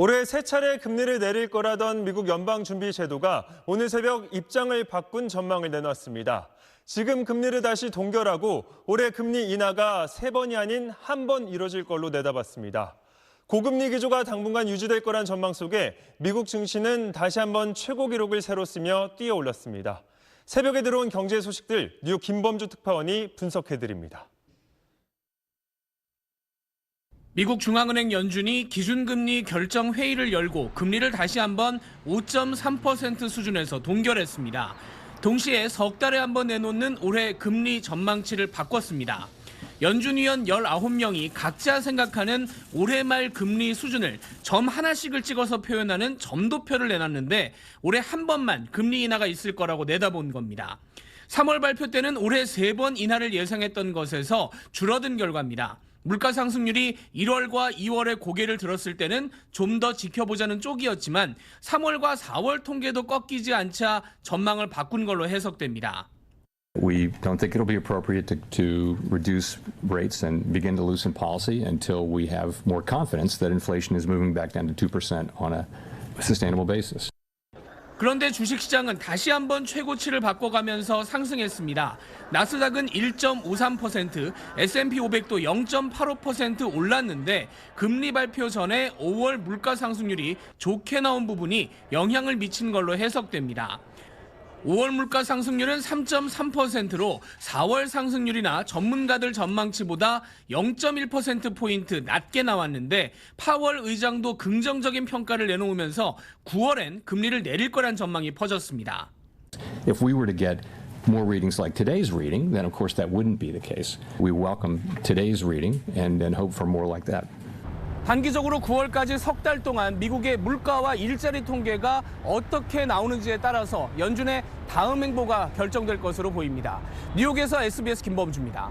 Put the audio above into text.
올해 세 차례 금리를 내릴 거라던 미국 연방준비제도가 오늘 새벽 입장을 바꾼 전망을 내놨습니다. 지금 금리를 다시 동결하고 올해 금리 인하가 세 번이 아닌 한 번 이뤄질 걸로 내다봤습니다. 고금리 기조가 당분간 유지될 거란 전망 속에 미국 증시는 다시 한번 최고 기록을 새로 쓰며 뛰어 올랐습니다. 새벽에 들어온 경제 소식들 뉴욕 김범주 특파원이 분석해 드립니다. 미국 중앙은행 연준이 기준금리 결정 회의를 열고 금리를 다시 한번 5.3% 수준에서 동결했습니다. 동시에 석 달에 한 번 내놓는 올해 금리 전망치를 바꿨습니다. 연준위원 19명이 각자 생각하는 올해 말 금리 수준을 점 하나씩을 찍어서 표현하는 점도표를 내놨는데 올해 한 번만 금리 인하가 있을 거라고 내다본 겁니다. 3월 발표 때는 올해 세 번 인하를 예상했던 것에서 줄어든 결과입니다. 물가 상승률이 1월과 2월에 고개를 들었을 때는 좀 더 지켜보자는 쪽이었지만 3월과 4월 통계도 꺾이지 않자 전망을 바꾼 걸로 해석됩니다. We don't think it'll be appropriate to, to reduce rates and begin to loosen policy until we have more confidence that inflation is moving back down to 2% on a sustainable basis. 그런데 주식시장은 다시 한번 최고치를 바꿔가면서 상승했습니다. 나스닥은 1.53%, S&P 500도 0.85% 올랐는데 금리 발표 전에 5월 물가 상승률이 좋게 나온 부분이 영향을 미친 걸로 해석됩니다. 5월 물가 상승률은 3.3%로 4월 상승률이나 전문가들 전망치보다 0.1%포인트 낮게 나왔는데 파월 의장도 긍정적인 평가를 내놓으면서 9월엔 금리를 내릴 거란 전망이 퍼졌습니다. If we were to get more readings like today's reading, then of course that wouldn't be the case. We welcome today's reading and then hope for more like that. 단기적으로 9월까지 석 달 동안 미국의 물가와 일자리 통계가 어떻게 나오는지에 따라서 연준의 다음 행보가 결정될 것으로 보입니다. 뉴욕에서 SBS 김범주입니다.